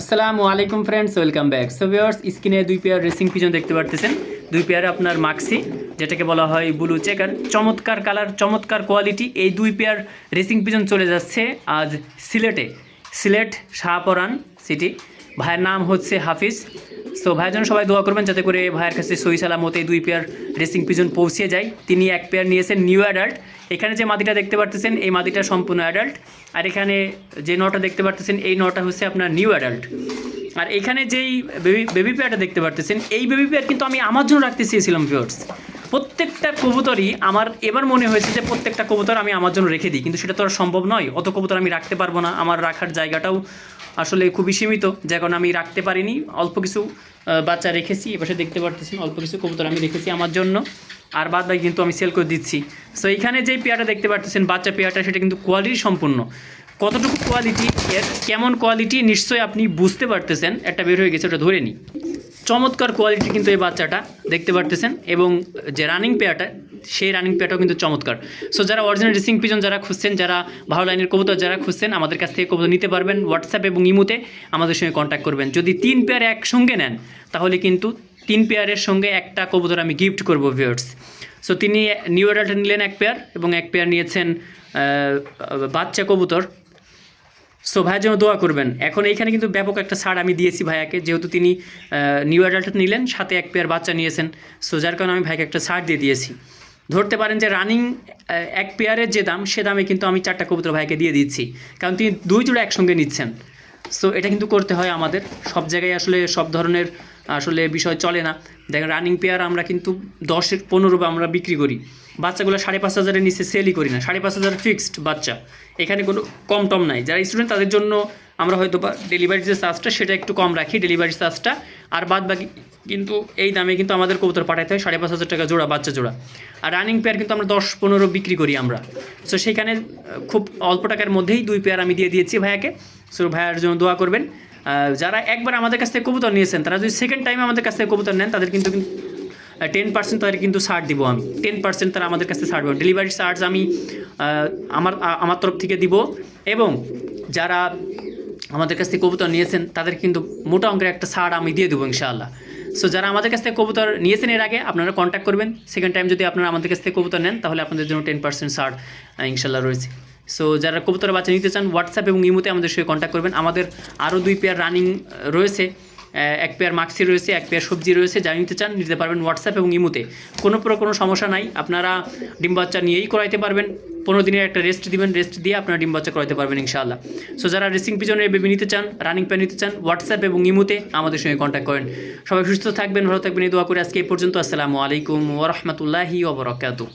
আসসালামু আলাইকুম friends welcome back so viewers স্ক্রিনে দুই পেয়ার রেসিং পিজন দেখতে পারতেছেন। দুই পেয়ার আপনার মাক্সি যেটাকে বলা হয় ব্লু চেকার চমৎকার কালার চমৎকার কোয়ালিটি এই দুই পেয়ার রেসিং পিজন চলে যাচ্ছে আজ সিলেটে। সিলেট শাহপরান সিটি ভাইয়ের নাম হচ্ছে হাফিজ। সো ভাইয়ের জন্য সবাই দোয়া করবেন যাতে করে ভাইয়ের কাছে সই সালামত দুই পেয়ার রেসিং পিজন পৌঁছে যায়। তিনি এক পেয়ার নিয়েছেন নিউ অ্যাডাল্ট এখানে যে মাদিটা দেখতে পারতেছেন, এই মাদিটা সম্পূর্ণ অ্যাডাল্ট আর এখানে যে নটা দেখতে পারতেছেন, এই নটা হচ্ছে আপনার নিউ অ্যাডাল্ট আর এখানে যেই বেবি বেবি পেয়ারটা দেখতে পারতেছেন, এই বেবি পেয়ার কিন্তু আমি আমার জন্য রাখতে চেয়েছিলাম ভিউয়ার্স প্রত্যেকটা কবুতরই আমার, এবার মনে হয়েছে যে প্রত্যেকটা কবুতর আমি আমার জন্য রেখে দিই, কিন্তু সেটা তো আর সম্ভব নয়। অত কবুতর আমি রাখতে পারব না। আমার রাখার জায়গাটাও আসলে খুবই সীমিত। যে কারণে আমি রাখতে পারিনি, অল্প কিছু বাচ্চা রেখেছি, এপাশে দেখতে পারতেছি অল্প কিছু কবুতর আমি রেখেছি আমার জন্য। আর বাদ বাকি কিন্তু আমি সেল করে দিচ্ছি। সো এইখানে যেই পেয়ারটা দেখতে পারতেছেন, বাচ্চা পেয়ারটা, সেটা কিন্তু কোয়ালিটি সম্পূর্ণ। কতটুকু কোয়ালিটি এর কেমন কোয়ালিটি নিশ্চয়ই আপনি বুঝতে পারতেছেন। একটা বের হয়ে গেছে, ওটা ধরে নিই। চমৎকার কোয়ালিটি কিন্তু এই বাচ্চাটা দেখতে পারতেছেন এবং যে রানিং পেয়ারটা সেই রানিং পেয়ারটাও কিন্তু চমৎকার। সো যারা অরিজিনাল রিসিং পিজন যারা খুঁজছেন, যারা ভালো লাইনের কবুতর যারা খুঁজছেন, আমাদের কাছ থেকে কবুতর নিতে পারবেন হোয়াটসঅ্যাপ এবং ইমুতে। আমাদের সঙ্গে কন্ট্যাক্ট করবেন। যদি তিন পেয়ার একসঙ্গে নেন, তাহলে কিন্তু তিন পেয়ারের সঙ্গে একটা কবুতর আমি গিফট করব ভিউয়ার্স সো তিনি নিউ অ্যাডাল্ট নিলেন এক পেয়ার এবং এক পেয়ার নিয়েছেন বাচ্চা কবুতর। সো ভাইয়ের জন্য দোয়া করবেন। এখন এইখানে কিন্তু ব্যাপক একটা ছাড় আমি দিয়েছি ভাইয়াকে, যেহেতু তিনি নিউ অ্যাডাল্ট নিলেন, সাথে এক পেয়ার বাচ্চা নিয়েছেন। সো যার কারণে আমি ভাইকে একটা ছাড় দিয়ে দিয়েছি। ধরতে পারেন যে রানিং এক পেয়ারের যে দাম, সে দামে কিন্তু আমি চারটা কবুতর ভাইকে দিয়ে দিচ্ছি। কারণ তিনি দুই জোড়া একসঙ্গে নিচ্ছেন। সো এটা কিন্তু করতে হয় আমাদের। সব জায়গায় আসলে সব ধরনের আসলে বিষয় চলে না। দেখেন রানিং পেয়ার আমরা কিন্তু দশের পনেরো বা আমরা বিক্রি করি। বাচ্চাগুলো সাড়ে পাঁচ হাজারের নিচে সেলই করি না। সাড়ে পাঁচ হাজার ফিক্সড বাচ্চা। এখানে কোনো কম টম নাই। যারা স্টুডেন্ট তাদের জন্য আমরা হয়তো বা ডেলিভারি যে চার্জটা সেটা একটু কম রাখি ডেলিভারি চার্জটা আর বাদ বাকি কিন্তু এই দামে কিন্তু আমাদের কবুতর পাঠাতে হয় সাড়ে পাঁচ হাজার টাকা জোড়া, বাচ্চা জোড়া। আর রানিং পেয়ার কিন্তু আমরা দশ, পনেরো বিক্রি করি আমরা। সো সেখানে খুব অল্প টাকার মধ্যেই দুই পেয়ার আমি দিয়ে দিয়েছি ভাইয়াকে। সো ভাইয়ার জন্য দোয়া করবেন। যারা একবার আমাদের কাছ থেকে কবুতর নিয়েছেন, তারা যদি সেকেন্ড টাইম আমাদের কাছ থেকে কবুতর নেন, তাদের কিন্তু টেন পার্সেন্ট তাদের কিন্তু ছাড় দিব আমি। টেন পার্সেন্ট তারা আমাদের কাছ ছাড় দেবো। ডেলিভারি চার্জ আমি আমার আমার তরফ থেকে দিব। এবং যারা আমাদের কাছ থেকে কবুতর নিয়েছেন, তাদের কিন্তু মোটা অঙ্কের একটা ছাড় আমি দিয়ে দেবো ইনশাআল্লাহ। সো যারা আমাদের কাছ থেকে কবুতর নিয়েছেন এর আগে, আপনারা কন্ট্যাক্ট করবেন। সেকেন্ড টাইম যদি আপনারা আমাদের কাছ থেকে কবুতর নেন, তাহলে আপনাদের জন্য টেন পার্সেন্ট ছাড় ইনশাল্লাহ রয়েছে। সো যারা কবুতর বাচ্চা নিতে চান হোয়াটসঅ্যাপ এবং ইমোতে আমাদের সঙ্গে কন্ট্যাক্ট করবেন। আমাদের আরও দুই পেয়ার রানিং রয়েছে। এক পেয়ার মাক্সি রয়েছে, এক পেয়ার সবজি রয়েছে। যা নিতে চান, নিতে পারবেন হোয়াটসঅ্যাপ এবং ইমোতে। কোনো প্রকার কোনো সমস্যা নাই। আপনারা ডিম বাচ্চা নিয়েই করাইতে পারবেন। পনেরো দিনের একটা রেস্ট দিবেন। রেস্ট দিয়ে আপনারা ডিম বাচ্চা করাইতে পারবেন, ইনশাআল্লাহ। সো যারা রেসিং পিজনের বেবি নিতে চান রানিং প্যান নিতে চান হোয়াটসঅ্যাপ এবং ইমোতে আমাদের সঙ্গে কন্ট্যাক্ট করেন। সবাই সুস্থ থাকবেন, ভালো থাকবেন। এই দোয়া করে আজকে এই পর্যন্ত। আসসালামু আলাইকুম ওরহমতুল্লাহি ওবরাকাতু